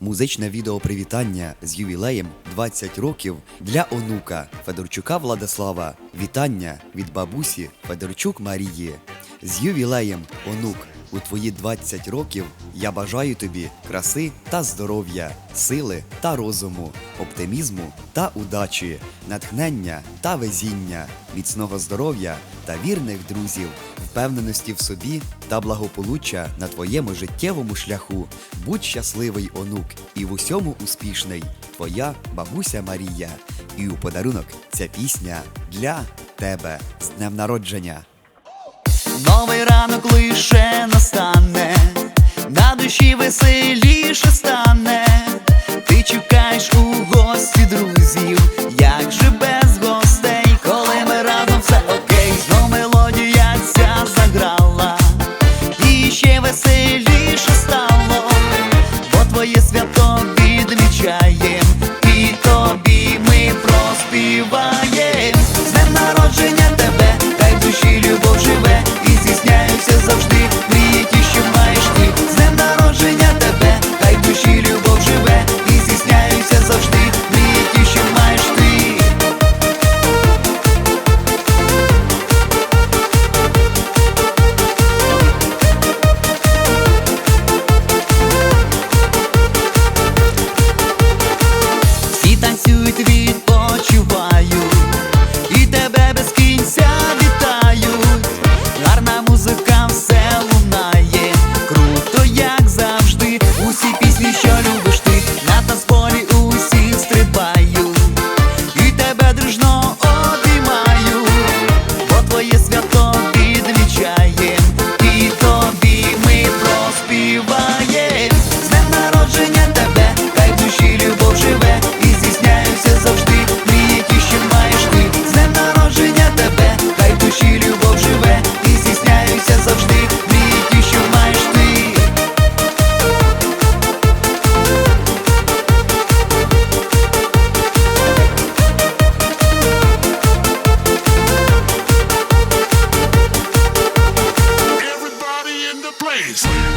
Музичне відео привітання з ювілеєм 20 років для онука Федорчука Владислава. Вітання від бабусі Федорчук Марії. З ювілеєм, онук, у твої 20 років я бажаю тобі краси та здоров'я, сили та розуму, оптимізму та удачі, натхнення та везіння, міцного здоров'я та вірних друзів, впевненості в собі та благополуччя на твоєму життєвому шляху. Будь щасливий, онук, і в усьому успішний. Твоя бабуся Марія. І у подарунок ця пісня для тебе з днем народження. Новий ранок лише настане, на душі веселіше стане. Ти чекаєш у гості друзів, як же без гостей, коли ми разом все окей, знов мелодія ця заграла, і ще веселіше стало, бо твоє свято відмічаєм, і тобі ми проспіваєм.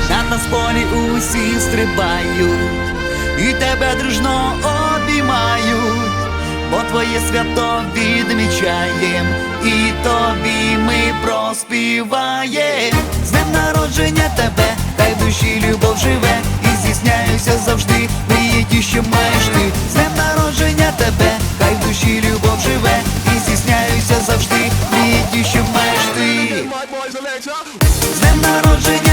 Я на сполі усі стрибають, і тебе дружно обіймають, бо твоє свято відмічаєм, і тобі ми проспіваєм. З днем народження тебе, та душі любов живе, і здійсняюся завжди, мрії ті, що маєш ти. З днем народження тебе, хай душі любов живе, і здійсняюся завжди, мрії ті, що маєш ти. З днем народження